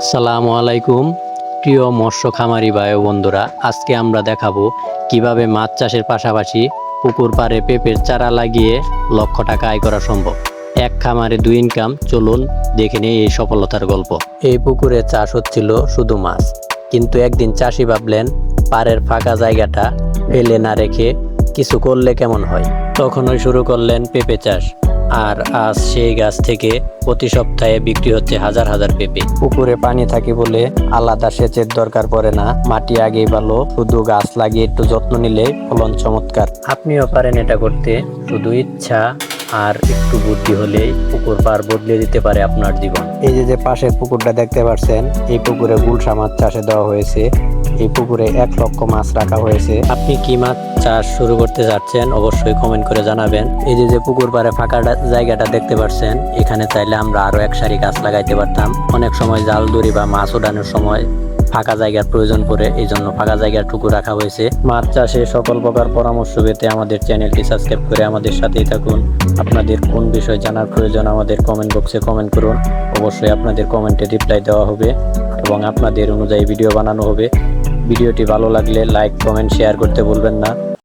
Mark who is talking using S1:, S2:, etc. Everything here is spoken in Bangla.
S1: আসসালামু আলাইকুম, প্রিয় মৎস্য খামারি ও বন্ধুরা। আজকে আমরা দেখাবো কীভাবে মাছ চাষের পাশাপাশি পুকুর পাড়ে পেঁপের চারা লাগিয়ে লক্ষ টাকা আয় করা সম্ভব। এক খামারে দুই ইনকাম চলুন দেখে নিই এই সফলতার গল্প। এই পুকুরে চাষ হচ্ছিল শুধু মাছ, কিন্তু একদিন চাষি ভাবলেন, পাড়ের ফাঁকা জায়গাটা ফেলে না রেখে কিছু করলে কেমন হয়? তখনই শুরু করলেন পেঁপে চাষ। আর আজ সেই গাছ থেকে প্রতি সপ্তাহে বিক্রি হচ্ছে হাজার হাজার পেঁপে। পুকুরে পানি থাকে বলে আলাদা সেচের দরকার পড়ে না। মাটি আগেই ভালো, শুধু গাছ লাগিয়ে একটু যত্ন নিলে ফলন চমৎকার। আপনিও পারেন এটা করতে। শুধু ইচ্ছা আর একটু বুদ্ধি হলেই পুকুর পার বদলে দিতে পারে আপনার জীবন। এই যে যে পাশের পুকুরটা দেখতে পাচ্ছেন এই পুকুরে গুলশা মাছ চাষে দেওয়া হয়েছে। এই পুকুরে এক লক্ষ মাছ রাখা হয়েছে। আপনি কি মাছ চাষ শুরু করতে যাচ্ছেন অবশ্যই কমেন্ট করে জানাবেন। এই যে যে পুকুর পাড়ে ফাঁকা জায়গাটা দেখতে পাচ্ছেন এখানে চাইলে আমরা আরও এক সারি গাছ লাগাইতে পারতাম। অনেক সময় জাল দড়ি বা মাছ ওঠানোর সময় ফাঁকা জায়গার প্রয়োজন পড়ে এই জন্য ফাঁকা জায়গার টুকু রাখা হয়েছে। মাছ চাষে সকল প্রকার পরামর্শ পেতে আমাদের চ্যানেলটি সাবস্ক্রাইব করে আমাদের সাথেই থাকুন। আপনাদের কোন বিষয় জানার প্রয়োজন আমাদের কমেন্ট বক্সে কমেন্ট করুন। অবশ্যই আপনাদের কমেন্টে রিপ্লাই দেওয়া হবে এবং আপনাদের অনুযায়ী ভিডিও বানানো হবে। ভিডিওটি ভালো লাগলে লাইক কমেন্ট শেয়ার করতে বলবেন না।